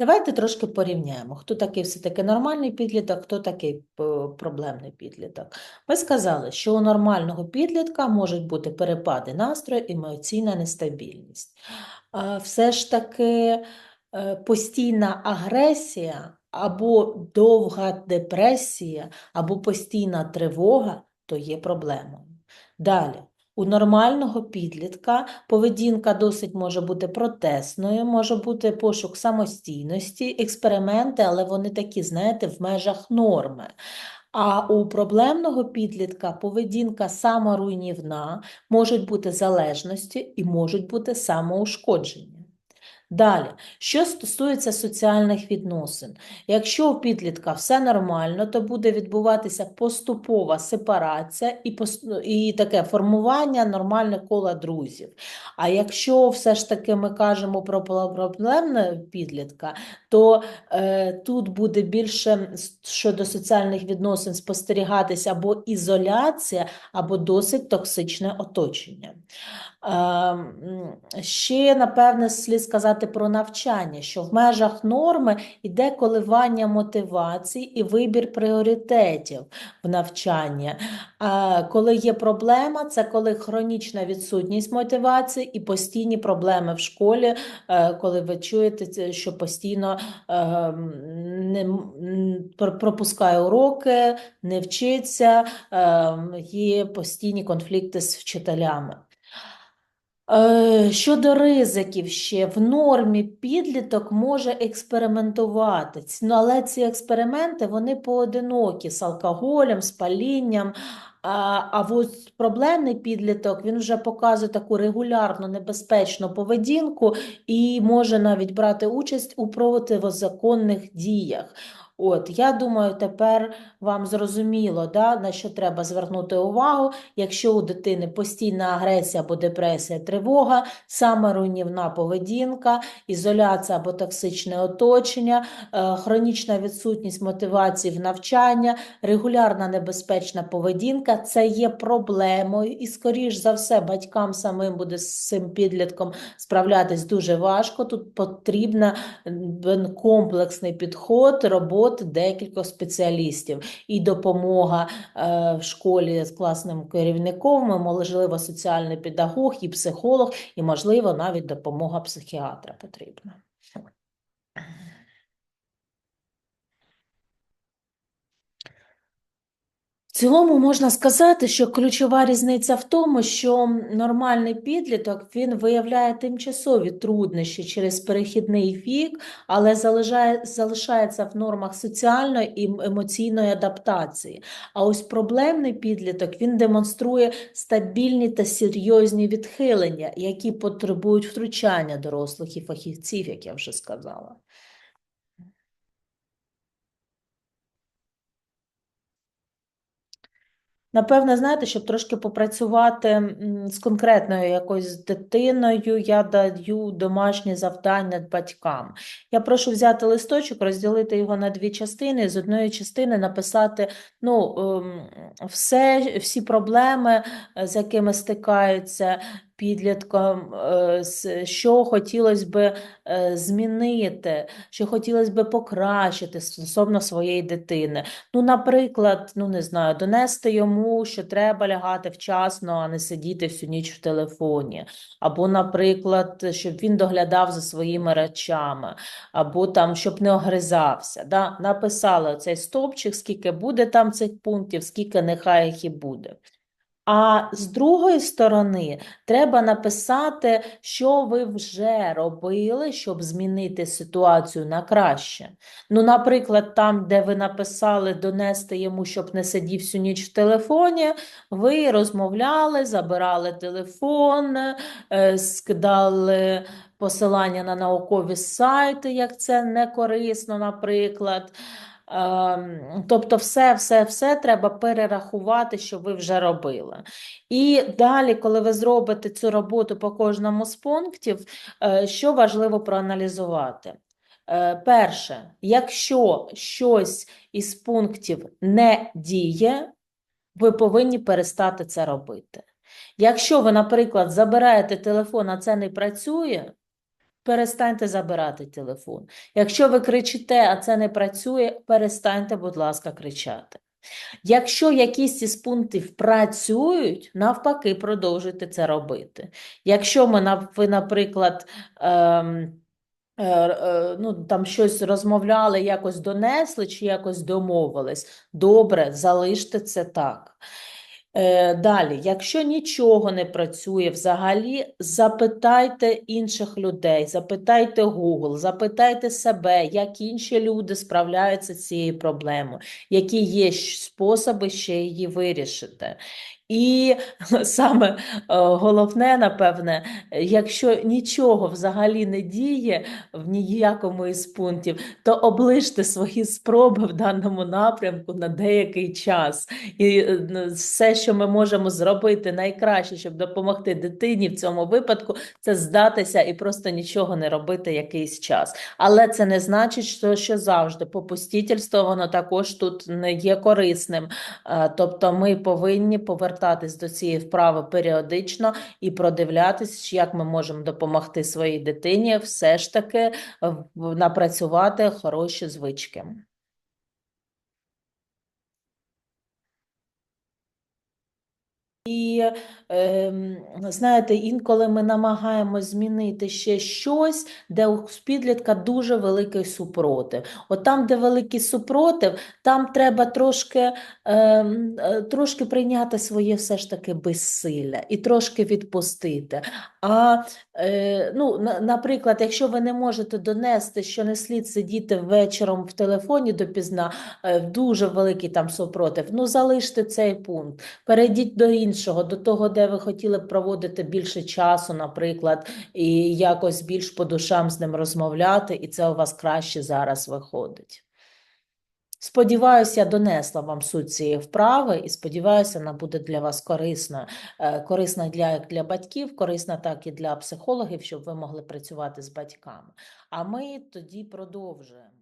Давайте трошки порівняємо, хто такий все-таки нормальний підліток, хто такий е, проблемний підліток. Ми сказали, що у нормального підлітка можуть бути перепади настрою, емоційна нестабільність. Все ж таки е, постійна агресія або довга депресія, або постійна тривога то є проблемою. Далі. У нормального підлітка поведінка досить може бути протесною, може бути пошук самостійності, експерименти, але вони такі, знаєте, в межах норми. А у проблемного підлітка поведінка саморуйнівна, можуть бути залежності і можуть бути самоушкодження. Далі, що стосується соціальних відносин, якщо у підлітка все нормально, то буде відбуватися поступова сепарація і, і таке формування нормальне кола друзів. А якщо все ж таки ми кажемо про проблемне підлітка, то е, тут буде більше щодо соціальних відносин спостерігатися або ізоляція, або досить токсичне оточення. Ем, Ще, напевне, слід сказати про навчання, що в межах норми йде коливання мотивацій і вибір пріоритетів в навчанні. А коли є проблема, це коли хронічна відсутність мотивації і постійні проблеми в школі, е, коли ви чуєте, що постійно ем, не пропускає уроки, не вчиться, є постійні конфлікти з вчителями. Е, Щодо ризиків ще, в нормі підліток може експериментувати, ну, але ці експерименти вони поодинокі з алкоголем, з палінням. А, от проблемний підліток він вже показує таку регулярну небезпечну поведінку і може навіть брати участь у противозаконних діях. От, я думаю, тепер вам зрозуміло, да, на що треба звернути увагу, якщо у дитини постійна агресія або депресія, тривога, саморуйнівна поведінка, ізоляція або токсичне оточення, е, хронічна відсутність мотивації в навчання, регулярна небезпечна поведінка це є проблемою, і, скоріш за все, батькам самим буде з цим підлітком справлятись дуже важко. Тут потрібна м, комплексний підход роботи декількох спеціалістів і допомога е, в школі з класним керівником, і, можливо, соціальний педагог і психолог, і, можливо, навіть допомога психіатра потрібна. Цілому можна сказати, що ключова різниця в тому, що нормальний підліток він виявляє тимчасові труднощі через перехідний вік, але залишає, залишається в нормах соціальної і емоційної адаптації. А ось проблемний підліток він демонструє стабільні та серйозні відхилення, які потребують втручання дорослих і фахівців, як я вже сказала. Напевне, знаєте, щоб трошки попрацювати з конкретною якоюсь дитиною, я даю домашні завдання батькам. Я прошу взяти листочок, розділити його на дві частини, з одної частини написати ну, ем, все, всі проблеми, е, з якими стикаються підлітком, е, що хотілося би е, змінити, що хотілося би покращити стосовно своєї дитини. Ну, наприклад, ну не знаю, донести йому, що треба лягати вчасно, а не сидіти всю ніч в телефоні. Або, наприклад, щоб він доглядав за своїми речами, або там, щоб не огризався. Да? Написали цей стовпчик, скільки буде там цих пунктів, скільки нехай їх і буде. А з другої сторони, треба написати, що ви вже робили, щоб змінити ситуацію на краще. Ну, наприклад, там, де ви написали донести йому, щоб не сидів всю ніч в телефоні, ви розмовляли, забирали телефон, е, скидали посилання на наукові сайти, як це не корисно, наприклад. Ем, Тобто, все, все, все треба перерахувати, що ви вже робили. І далі, коли ви зробите цю роботу по кожному з пунктів, е, що важливо проаналізувати? Е, Перше, якщо щось із пунктів не діє, ви повинні перестати це робити. Якщо ви, наприклад, забираєте телефон, а це не працює, перестаньте забирати телефон. Якщо ви кричите, а це не працює, перестаньте, будь ласка, кричати. Якщо якісь із пунктів працюють, навпаки, продовжуйте це робити. Якщо ми, ви, наприклад, ем, е, е, ну, там щось розмовляли, якось донесли чи якось домовились, добре, залиште це так. Е, Далі, якщо нічого не працює взагалі, запитайте інших людей, запитайте Google, запитайте себе, як інші люди справляються з цією проблемою, які є способи ще її вирішити. І саме е, головне, напевне, якщо нічого взагалі не діє в ніякому із пунктів, то оближте свої спроби в даному напрямку на деякий час. І е, все, що ми можемо зробити найкраще, щоб допомогти дитині в цьому випадку, це здатися і просто нічого не робити якийсь час. Але це не значить, що, що завжди попустительство воно також тут не є корисним. Е, Тобто ми повинні повертатись до цієї вправи періодично і продивлятись, як ми можемо допомогти своїй дитині все ж таки е, напрацювати хороші звички. І ем, знаєте, інколи ми намагаємось змінити ще щось, де у підлітка дуже великий супротив. От там, де великий супротив, там треба трошки, ем, е, трошки прийняти своє все ж таки безсилля і трошки відпустити. А е, ну, наприклад, якщо ви не можете донести, що не слід сидіти вечором в телефоні допізна, е, дуже великий там супротив, ну залиште цей пункт. Перейдіть до іншого, до того, де ви хотіли б проводити більше часу, наприклад, і якось більш по душам з ним розмовляти, і це у вас краще зараз виходить. Сподіваюся, я донесла вам суть цієї вправи і сподіваюся, вона буде для вас корисна. Е, Корисна для, як для батьків, корисна так і для психологів, щоб ви могли працювати з батьками. А ми тоді продовжуємо.